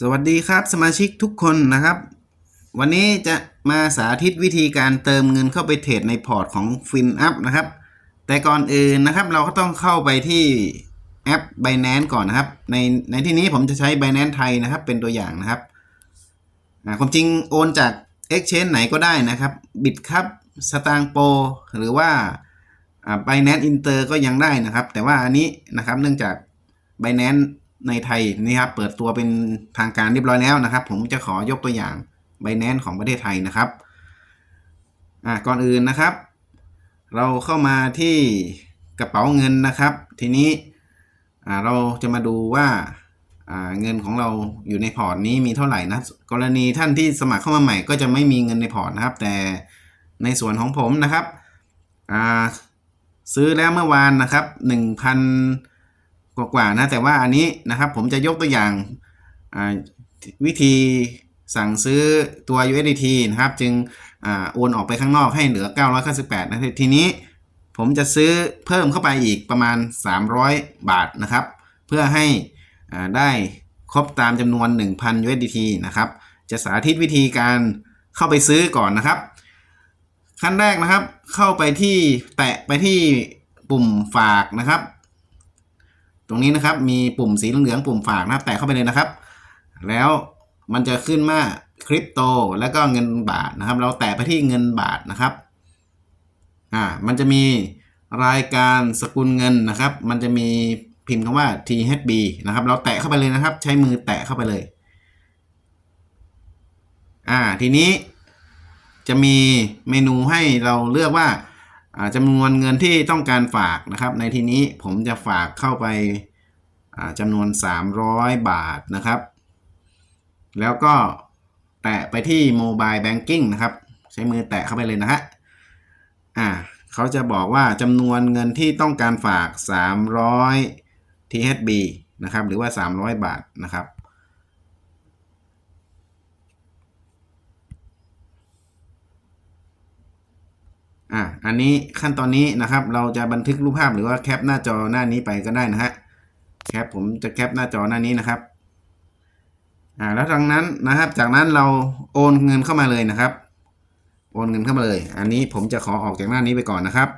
สวัสดีครับสมาชิกทุกคนนะครับ วันนี้จะมาสาธิตวิธีการเติมเงินเข้าไปเทรดในพอร์ตของ FinUp นะครับ แต่ก่อนอื่นนะครับเราก็ต้องเข้าไปที่แอป Binance ก่อนนะครับ ในในที่นี้ผมจะใช้ Binance ไทยนะครับ เป็นตัวอย่างนะครับความจริงโอนจาก Exchange ไหนก็ได้นะครับบิตครับสตางโปหรือว่าอ่า Binance Inter ก็ยังได้นะครับ แต่ว่าอันนี้นะครับเนื่องจาก Binance ในไทยนี่ครับเปิดตัวเป็นทางการเรียบร้อยแล้วนะครับ ผมจะขอยกตัวอย่าง Binance ของประเทศไทยนะครับอ่าก่อนอื่นนะครับ เราเข้ามาที่กระเป๋าเงินนะครับ ทีนี้อ่าเราจะมาดูว่าอ่าเงินของเราอยู่ในพอร์ตนี้มีเท่าไหร่นะกรณีท่านที่สมัครเข้ามาใหม่ก็จะไม่มีเงินในพอร์ตนะครับ แต่ในส่วนของผมนะครับอ่าซื้อแล้วเมื่อวานนะครับ1,000 กว่าๆนะแต่ว่าอันนี้นะครับผมจะยกตัวอย่างวิธีสั่งซื้อตัว USDT นะครับ จึงอโอนออกไปข้างนอกให้เหลือ 998นะทีนี้ผมจะซื้อเพิ่มเข้าไปอีกประมาณ 300 บาทนะครับ เพื่อให้ได้ครบตามจำนวน 1,000 USDT นะครับ จะสาธิตวิธีการเข้าไปซื้อก่อนนะครับ ขั้นแรกนะครับเข้าไปที่แตะไปที่ปุ่มฝากนะครับ ตรงนี้นะครับมีปุ่มสีเหลืองๆปุ่มฝากนะครับ แตะเข้าไปเลยนะครับ แล้วมันจะขึ้นมาคริปโตแล้วก็เงินบาทนะครับ เราแตะไปที่เงินบาทนะครับอ่ามันจะมีรายการสกุลเงินนะครับ มันจะมีพิมพ์คำว่า THB นะครับ เราแตะเข้าไปเลยนะครับ ใช้มือแตะเข้าไปเลย อ่า ทีนี้จะมีเมนูให้เราเลือกว่า จำนวนเงินที่ต้องการฝากนะครับ ในที่นี้ผมจะฝากเข้าไปจำนวน 300 บาทนะครับ แล้วก็แตะไปที่ Mobile Banking นะครับ ใช้มือแตะเข้าไปเลยนะฮะอ่าเขาจะบอกว่าจำนวนเงินที่ต้องการฝาก 300 THB นะครับ หรือว่า 300 บาทนะครับ อะอันนี้ขั้นตอนนี้นะครับ เราจะบันทึกรูปภาพหรือว่าแคปหน้าจอหน้านี้ไปก็ได้นะฮะแคปผมจะแคปหน้าจอหน้านี้นะครับอ่าแล้วจากนั้นนะครับ จากนั้นเราโอนเงินเข้ามาเลยนะครับ โอนเงินเข้ามาเลย อันนี้ผมจะขอออกจากหน้านี้ไปก่อนนะครับ